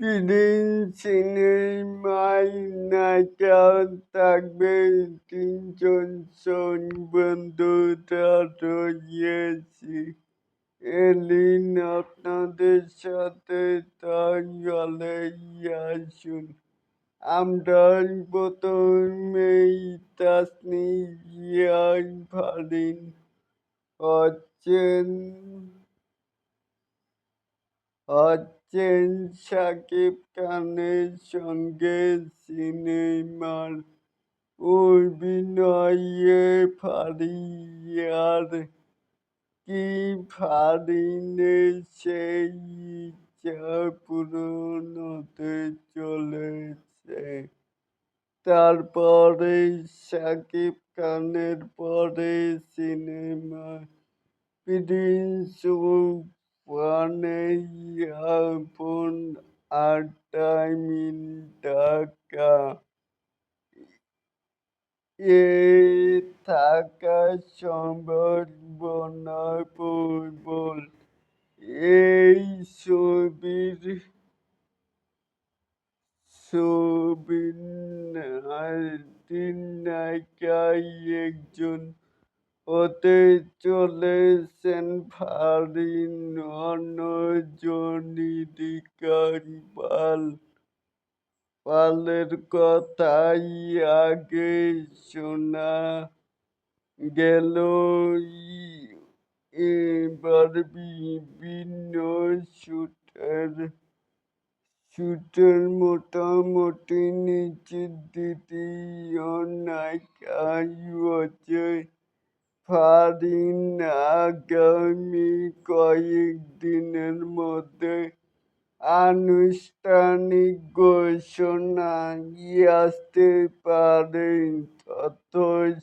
Feeling সিনেমায় নায়িকা থাকবে তিনজন বন্ধুরা রয়েছে এলিন আপনাদের সাথে তাহলে আসুন আমরা প্রথমেই তাসনি জিয়াই ফারিন হচ্ছেন হচ্ছেন শাকিব খানের সঙ্গে সিনেমার অভিনয়ে ফারিয়ার। কি ফারিনের সেই ইচ্ছা পূরণ হতে চলেছে? তারপরে শাকিব খানের পরে সিনেমা প্রিন্স ওয়ানে মিন টাকা। এ থাকা সম্ভাবনা প্রবল এই ছবির ছবির নায়িকায় একজন হতে চলেছেন ফারিন অন্যজনিকা পাল। পালের কথাই আগে শোনা গেল। এবার বিভিন্ন শুটের শুটের মোটামুটি নিশ্চিত দ্বিতীয় নায়িকাই হচ্ছে ফারিন আগামী কয়েকদিনের মধ্যে আনুষ্ঠানিক ঘোষণা আসতে পারে তথ্য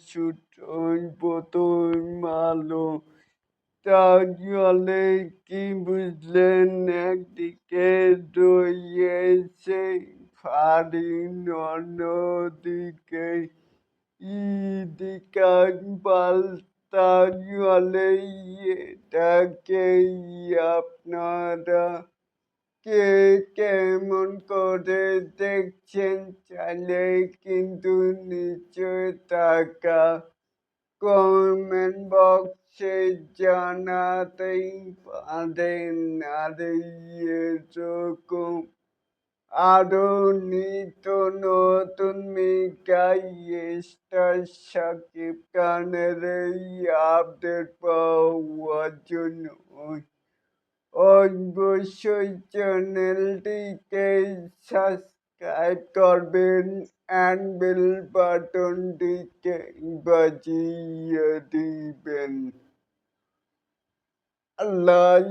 সূত্র প্রথম আলো। তাহলে কি বুঝলেন? একদিকে রয়েছে ফারিন, অন্যদিকে ইদিকা পাল তাহলে এটাকেই আপনারা কে কেমন করে দেখছেন? চাইলে কিন্তু নিচে টাকা কমেন্ট বক্সে জানাতেই পারেন। আর এরকম আরও নিত্য নতুন মিকাই স্টার এই আপডেট পাওয়ার জন্য অবশ্যই চ্যানেলটিকে সাবস্ক্রাইব করবেন অ্যান্ড বেল বাটনটিকে বাজিয়ে দিবেন। আল্লাহ